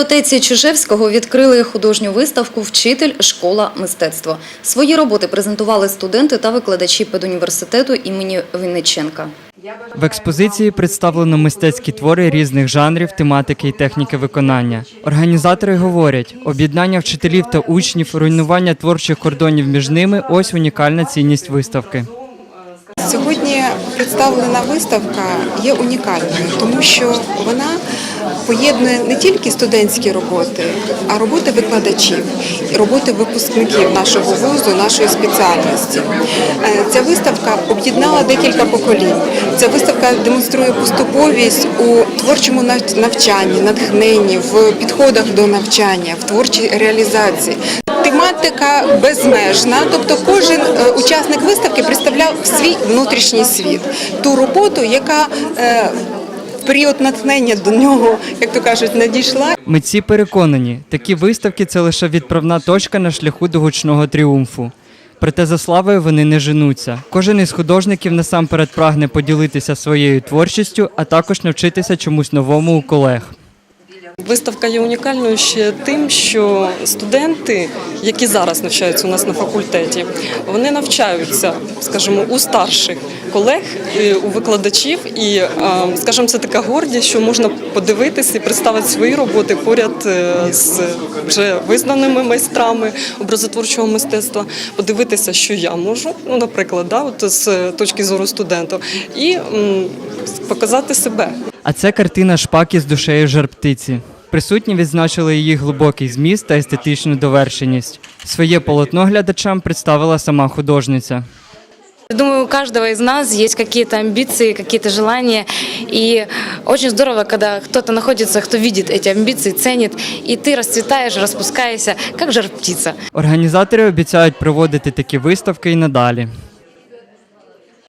бібліотеці Чижевського відкрили художню виставку Вчитель школа мистецтво. Свої роботи презентували студенти та викладачі педуніверситету імені Винниченка. В експозиції представлено мистецькі твори різних жанрів, тематики і техніки виконання. Організатори говорять, об'єднання вчителів та учнів, руйнування творчих кордонів між ними ось унікальна цінність виставки. Сьогодні представлена виставка є унікальною, тому що вона поєднує не тільки студентські роботи, а роботи викладачів, роботи випускників нашого вузу, нашої спеціальності. Е, Ця виставка об'єднала декілька поколінь. Ця виставка демонструє поступовість у творчому навчанні, натхненні, в підходах до навчання, в творчій реалізації. Тематика безмежна, тобто кожен е, учасник виставки представляв свій внутрішній світ, ту роботу, яка е, період натхнення до нього, як то кажуть, надійшла. Митці переконані, такі виставки це лише відправна точка на шляху до гучного тріумфу. Проте за славою вони не женуться. Кожен із художників насамперед прагне поділитися своєю творчістю, а також навчитися чомусь новому у колег. Виставка є унікальною ще тим, що студенти, які зараз навчаються у нас на факультеті, вони навчаються, скажімо, у старших колег, у викладачів, і е, скажімо, це така гордість, що можна подивитися і представити свої роботи поряд е, з вже визнаними майстрами образотворчого мистецтва, подивитися, що я можу, ну, наприклад, да, от з точки зору студента, і показати себе. А це картина шпаки з душею жар-птиці. Присутні відзначили її глибокий зміст та естетичну довершеність. Своє полотно глядачам представила сама художниця. Думаю, у каждого из нас есть какие-то амбиции, какие-то желания. И очень здорово, когда кто-то находится, кто видит эти амбиции, ценит, и ты расцветаешь, распускаешься, как жар птица. Організатори обіцяють проводити такі виставки і надалі.